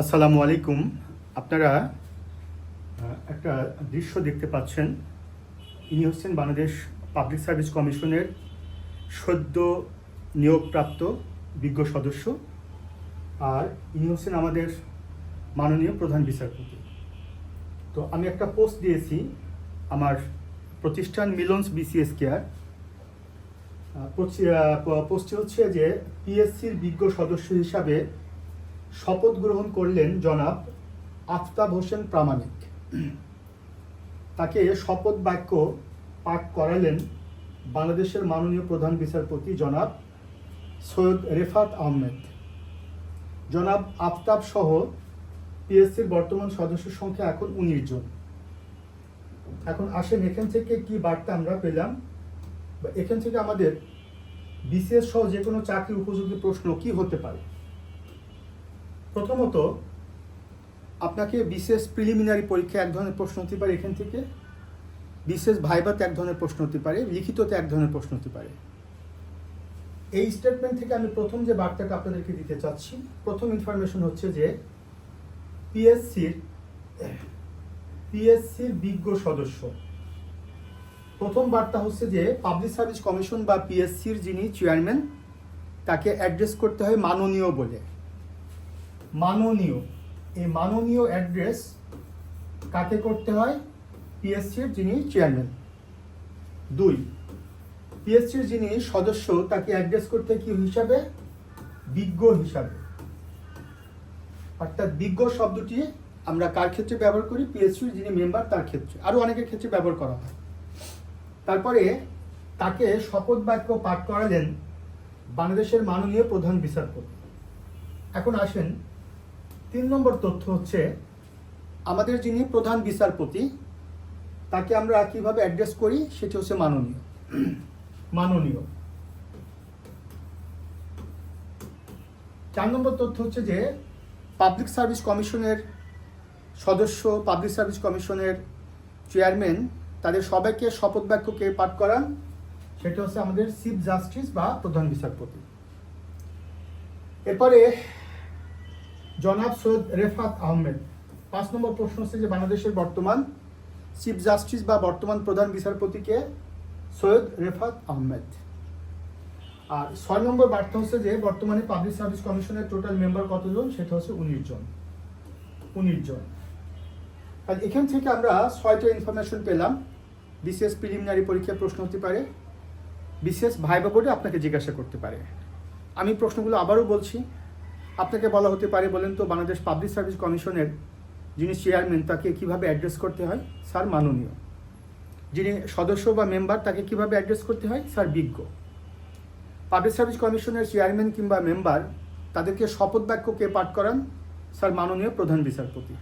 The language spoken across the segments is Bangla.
আসসালামু আলাইকুম। আপনারা একটা দৃশ্য দেখতে পাচ্ছেন। ইনি হচ্ছেন বাংলাদেশ পাবলিক সার্ভিস কমিশনের সদ্য নিয়োগপ্রাপ্ত বিজ্ঞ সদস্য। আর ইনি হচ্ছেন আমাদের মাননীয় প্রধান বিচারপতি। তো আমি একটা পোস্ট দিয়েছি আমার প্রতিষ্ঠান মিলনস বিসিএস কেয়ার। পোস্টটি হচ্ছে যে, পিএসসির বিজ্ঞ সদস্য হিসাবে শপথ গ্রহণ করলেন জনাব আফতাব হোসেন প্রামাণিক। তাকে শপথ বাক্য পাঠ করালেন বাংলাদেশের মাননীয় প্রধান বিচারপতি জনাব সৈয়দ রেফাত আহমেদ। জনাব আফতাব সহ পিএসসির বর্তমান সদস্য সংখ্যা এখন উনিশ জন। এখন আসেন, এখান থেকে কি বার্তা আমরা পেলাম? এখান থেকে আমাদের বিসিএস সহ যে কোনো চাকরি উপযোগী প্রশ্ন কি হতে পারে? প্রথমত, আপনাকে বিশেষ প্রিলিমিনারি পরীক্ষা এক ধরনের প্রশ্ন হতে পারে এখান থেকে। বিশেষ ভাইবাতে এক ধরনের প্রশ্ন হতে পারে, লিখিততে এক ধরনের প্রশ্ন হতে পারে। এই স্টেটমেন্ট থেকে আমি প্রথম যে বার্তাটা আপনাদেরকে দিতে চাচ্ছি, প্রথম ইনফরমেশন হচ্ছে যে পিএসসির পিএসসির বিজ্ঞ সদস্য। প্রথম বার্তা হচ্ছে যে পাবলিক সার্ভিস কমিশন বা পিএসসির যিনি চেয়ারম্যান তাকে অ্যাড্রেস করতে হয় মাননীয় বলে। মাননীয়। এই মাননীয় অ্যাড্রেস কাকে করতে হয়? পিএসসির যিনি চেয়ারম্যান দুই পিএসসির যিনি সদস্য, তাকে অ্যাড্রেস করতে কি হিসাবে? বিজ্ঞ হিসাবে। অর্থাৎ বিজ্ঞ শব্দটি আমরা কার ক্ষেত্রে ব্যবহার করি? পিএসসির যিনি মেম্বার তার ক্ষেত্রে। আরও অনেকের ক্ষেত্রে ব্যবহার করা হয়। তারপরে তাকে শপথ বাক্য পাঠ করালেন বাংলাদেশের মাননীয় প্রধান বিচারপতি। এখন আসেন তিন নম্বর তথ্য হচ্ছে, আমাদের যিনি প্রধান বিচারপতি, তাকে আমরা কীভাবে অ্যাড্রেস করি সেটি হচ্ছে মাননীয়। মাননীয়। চার নম্বর তথ্য হচ্ছে যে পাবলিক সার্ভিস কমিশনের সদস্য পাবলিক সার্ভিস কমিশনের চেয়ারম্যান তাদের সবাইকে শপথ বাক্যকে পাঠ করান। সেটা হচ্ছে আমাদের চিফ জাস্টিস বা প্রধান বিচারপতি। এরপরে জনাব সৈয়দ রেফাত আহমেদ। পাঁচ নম্বর প্রশ্ন হচ্ছে যে বাংলাদেশের বর্তমান চিফ জাস্টিস বা বর্তমান প্রধান বিচারপতিকে সৈয়দ রেফাত আহমেদ। আর ছয় নম্বর বার্তা হচ্ছে যে বর্তমানে পাবলিক সার্ভিস কমিশনের টোটাল মেম্বার কতজন? সেটা হচ্ছে উনিশ জন। উনিশ জন। আর এখান থেকে আমরা ছয়টা ইনফরমেশন পেলাম। বিশেষ প্রিলিমিনারি পরীক্ষার প্রশ্ন হতে পারে। বিশেষ ভাইবা বোর্ডে আপনাকে জিজ্ঞাসা করতে পারে। আমি প্রশ্নগুলো আবারও বলছি। আপনাকে বলা হতে পারে বলেন তো, বাংলাদেশ পাবলিক সার্ভিস কমিশনের যিনি চেয়ারম্যান তাকে কীভাবে অ্যাড্রেস করতে হয়? স্যার, মাননীয়। যিনি সদস্য বা মেম্বার তাকে কীভাবে অ্যাড্রেস করতে হয়? স্যার, বিজ্ঞ। পাবলিক সার্ভিস কমিশনের চেয়ারম্যান কিংবা মেম্বার তাদেরকে শপথ বাক্য কে পাঠ করান? স্যার, মাননীয় প্রধান বিচারপতি।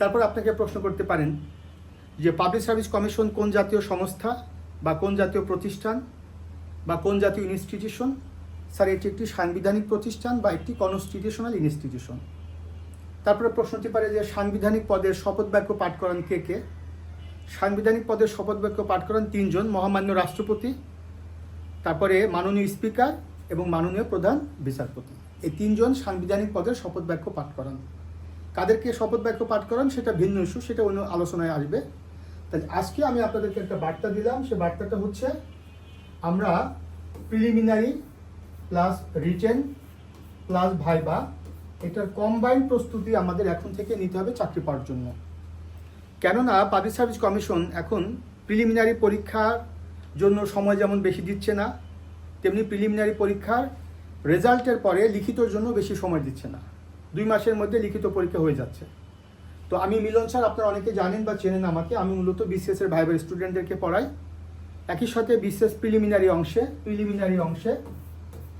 তারপর আপনাকে প্রশ্ন করতে পারেন যে পাবলিক সার্ভিস কমিশন কোন জাতীয় সংস্থা বা কোন জাতীয় প্রতিষ্ঠান বা কোন জাতীয় ইনস্টিটিউশন স্যার, এটি একটি সাংবিধানিক প্রতিষ্ঠান বা একটি কনস্টিটিউশনাল ইনস্টিটিউশন তারপরে প্রশ্ন হতে পারে যে সাংবিধানিক পদের শপথ বাক্য পাঠ করান কে কে? সাংবিধানিক পদের শপথ বাক্য পাঠ করান তিনজন, মহামান্য রাষ্ট্রপতি, তারপরে মাননীয় স্পিকার এবং মাননীয় প্রধান বিচারপতি। এই তিনজন সাংবিধানিক পদের শপথ বাক্য পাঠ করান। কাদেরকে শপথ বাক্য পাঠ করান সেটা ভিন্ন ইস্যু, সেটা অন্য আলোচনায় আসবে। তাই আজকে আমি আপনাদেরকে একটা বার্তা দিলাম, সে বার্তাটা হচ্ছে, আমরা preliminary plus written plus viva এটার কম্বাইন্ড প্রস্তুতি আমাদের এখন থেকে নিতে হবে চাকরি পাওয়ার জন্য। কেননা পাবলিক সার্ভিস কমিশন এখন প্রিলিমিনারি পরীক্ষার জন্য সময় যেমন বেশি দিচ্ছে না, তেমনি প্রিলিমিনারি পরীক্ষার রেজাল্টের পরে লিখিতর জন্য বেশি সময় দিচ্ছে না। দুই মাসের মধ্যে লিখিত পরীক্ষা হয়ে যাচ্ছে। তো আমি মিলন স্যার, আপনারা অনেকে জানেন বা চেনেন আমাকে, আমি মূলত বিসিএসের ভাইবার স্টুডেন্টদেরকে পড়াই। একই সাথে বিসিএস প্রিলিমিনারি অংশে প্রিলিমিনারি অংশে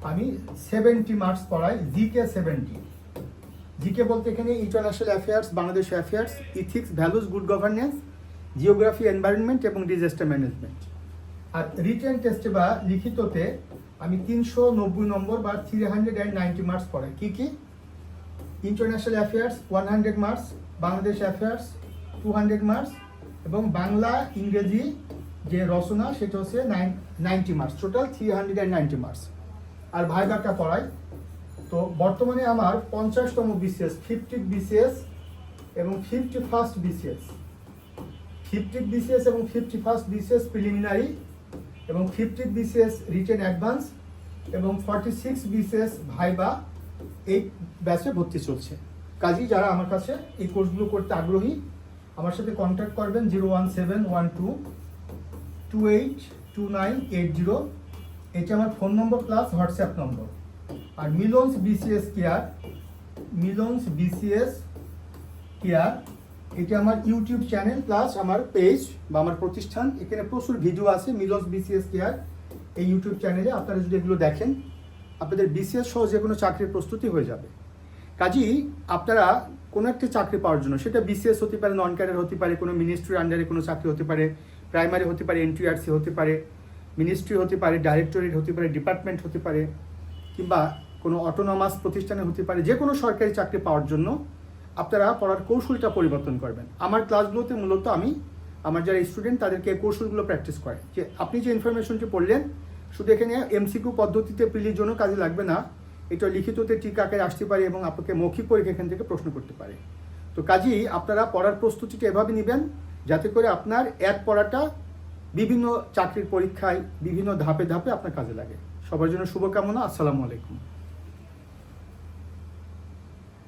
আমি সেভেন্টি মার্কস পড়াই জিকে সেভেন্টি জিকে বলতে এখানে international affairs Bangladesh affairs ethics values good governance geography environment এবং ডিজাস্টার ম্যানেজমেন্ট আর রিটেন টেস্টে বা লিখিততে আমি তিনশো নব্বই নম্বর বা three hundred and ninety marks পড়াই। কী কী? International affairs one hundred marks Bangladesh affairs two hundred marks এবং বাংলা, ইংরেজি যে রচনা, সেটা হচ্ছে nine ninety marks total three hundred and ninety marks আর ভাইবাটা পড়াই। তো বর্তমানে আমার পঞ্চাশতম বিসিএস ফিফটি বিসিএস এবং fifty first BCS fifty BCS এবং ফিফটি ফার্স্ট বিসিএস প্রিলিমিনারি এবং ফিফটি বিসিএস রিটেন অ্যাডভান্স এবং ফর্টি সিক্স বিসিএস ভাইবা এই ব্যাচে ভর্তি চলছে। কাজেই যারা আমার কাছে এই কোর্সগুলো করতে আগ্রহী, আমার সাথে কন্ট্যাক্ট করবেন zero one seven one two two eight two nine eight zero. এটা আমার phone number plus WhatsApp number. আর Milon's BCS care, Milon's BCS care, এটা আমার ইউটিউব চ্যানেল প্লাস আমার পেজ বা আমার প্রতিষ্ঠান। এখানে প্রচুর ভিডিও আছে মিলনস বিসিএস কেয়ার। এই ইউটিউব চ্যানেলে আপনারা যদি এগুলো দেখেন, আপনাদের বিসিএস সহ যে কোনো চাকরির প্রস্তুতি হয়ে যাবে। কাজেই আপনারা কোনো একটা চাকরি পাওয়ার জন্য, সেটা বিসিএস হতে পারে নন ক্যারিয়ার হতে পারে, কোনো মিনিস্ট্রির আন্ডারে কোনো চাকরি হতে পারে প্রাইমারি হতে পারে এনটিআরসি হতে পারে মিনিস্ট্রি হতে পারে, ডাইরেক্টরেট হতে পারে, ডিপার্টমেন্ট হতে পারে, কিংবা কোনো অটোনমাস প্রতিষ্ঠানে হতে পারে, যে কোনো সরকারি চাকরি পাওয়ার জন্য আপনারা পড়ার কৌশলটা পরিবর্তন করবেন। আমার ক্লাসগুলোতে মূলত আমি, আমার যারা স্টুডেন্ট তাদেরকে কৌশলগুলো প্র্যাকটিস করে যে আপনি যে ইনফরমেশনটি পড়লেন, শুধু এখানে এমসিকিউ পদ্ধতিতে প্রিলির জন্য কাজে লাগবে না, এটা লিখিততে ঠিক আকারে আসতে পারে এবং আপনাকে মৌখিক পরীক্ষা এখান থেকে প্রশ্ন করতে পারে। তো কাজেই আপনারা পড়ার প্রস্তুতিটা এভাবে নেবেন, যাতে করে আপনার এক পড়াটা বিভিন্ন চাকরির পরীক্ষায় বিভিন্ন ধাপে ধাপে আপনার কাজে লাগে। সবার জন্য শুভকামনা আসসালামু আলাইকুম।